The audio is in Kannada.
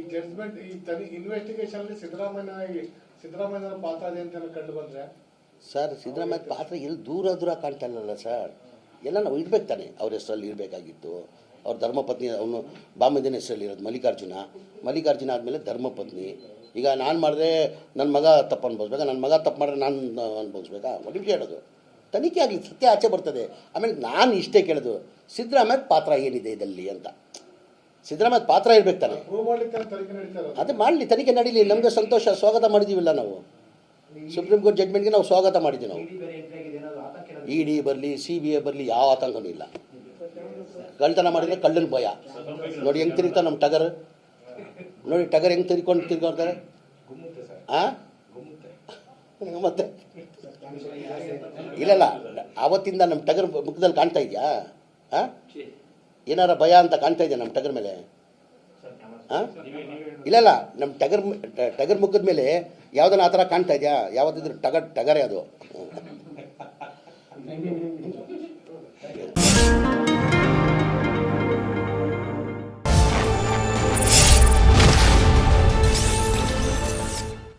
ಈ ಜಡ್ಜ್ಮೆಂಟ್ ಈ ತನಿ ಇನ್ವೆಸ್ಟಿಗೇಷನ್ ಅಲ್ಲಿ ಸಿದ್ದರಾಮಯ್ಯ ಸಿದ್ದರಾಮಯ್ಯನ ಪಾತ್ರ ಇದೆ ಅಂತ ಕಂಡು ಬಂದ್ರೆ? ಸರ್ ಸಿದ್ದರಾಮಯ್ಯ ಪಾತ್ರ ಎಲ್ಲಿ ದೂರ ದೂರ ಕಾಣ್ತಾ ಇಲ್ಲಲ್ಲ ಸರ್. ಎಲ್ಲ ನಾವು ಇರ್ಬೇಕು ತಾನೆ ಅವ್ರ ಹೆಸರಲ್ಲಿ ಇರಬೇಕಾಗಿತ್ತು. ಅವ್ರ ಧರ್ಮಪತ್ನಿ, ಅವನು ಬಾಮಂದಿನ ಹೆಸರಲ್ಲಿ ಇರೋದು ಮಲ್ಲಿಕಾರ್ಜುನ. ಮಲ್ಲಿಕಾರ್ಜುನ ಆದಮೇಲೆ ಧರ್ಮಪತ್ನಿ. ಈಗ ನಾನು ಮಾಡಿದ್ರೆ ನನ್ನ ಮಗ ತಪ್ಪು ಅನ್ಭವಿಸ್ಬೇಕಾ? ನನ್ನ ಮಗ ತಪ್ಪು ಮಾಡಿದ್ರೆ ನಾನು ಅನ್ಭವಿಸ್ಬೇಕಾ? ಒಟ್ಟಿಗೆ ಹೇಳೋದು ತನಿಖೆ ಆಗಲಿ, ಸತ್ಯ ಆಚೆ ಬರ್ತದೆ. ಆಮೇಲೆ ನಾನು ಇಷ್ಟೇ ಕೇಳೋದು ಸಿದ್ದರಾಮಯ್ಯ ಪಾತ್ರ ಏನಿದೆ ಇದರಲ್ಲಿ ಅಂತ. ಸಿದ್ದರಾಮಯ್ಯ ಪಾತ್ರ ಇರ್ಬೇಕು ತಾನೆ ಅದೇ ಮಾಡಲಿ ತನಿಖೆ ನಡೀಲಿ ನಮಗೆ ಸಂತೋಷ ಸ್ವಾಗತ ಮಾಡಿದ್ದೀವಿಲ್ಲ ನಾವು. ಸುಪ್ರೀಂ ಕೋರ್ಟ್ ಜಡ್ಮೆಂಟ್ಗೆ ನಾವು ಸ್ವಾಗತ ಮಾಡಿದ್ದೀವಿ ನಾವು. ಇ ಡಿ ಬರಲಿ ಸಿ ಬಿ ಐ ಬರಲಿ ಯಾವ ಆತಂಕನೂ ಇಲ್ಲ. ಕಳ್ಳತನ ಮಾಡಿದ್ರೆ ಕಳ್ಳನ ಭಯ. ನೋಡಿ ಹೆಂಗೆ ತಿರುಗ್ತಾ ನಮ್ಮ ಟಗರ್. ನೋಡಿ ಟಗರ್ ಹೆಂಗೆ ತಿರ್ಕೊಂಡು ತಿರ್ಕೊಂತಾರೆ ಗುಮ್ಮುತ್ತೆ ಮತ್ತೆ? ಇಲ್ಲಲ್ಲ ಆವತ್ತಿಂದ ನಮ್ಮ ಟಗರ್ ಮುಖದಲ್ಲಿ ಕಾಣ್ತಾ ಇದೆಯಾ? ಆ? ಏನಾರ ಭಯ ಅಂತ ಕಾಣ್ತಾ ಇದೆಯಾ ನಮ್ಮ ಟಗರ್ ಮೇಲೆ? ಇಲ್ಲ ಇಲ್ಲಲ್ಲ, ನಮ್ಮ ಟಗರ್ ಟಗರ್ ಮುಖದ ಮೇಲೆ ಯಾವ್ದನ್ನ ಆ ಥರ ಕಾಣ್ತಾ ಇದೆಯಾ? ಯಾವತ್ತಿದ್ರು ಟಗರ್ ಟಗರೇ ಅದು.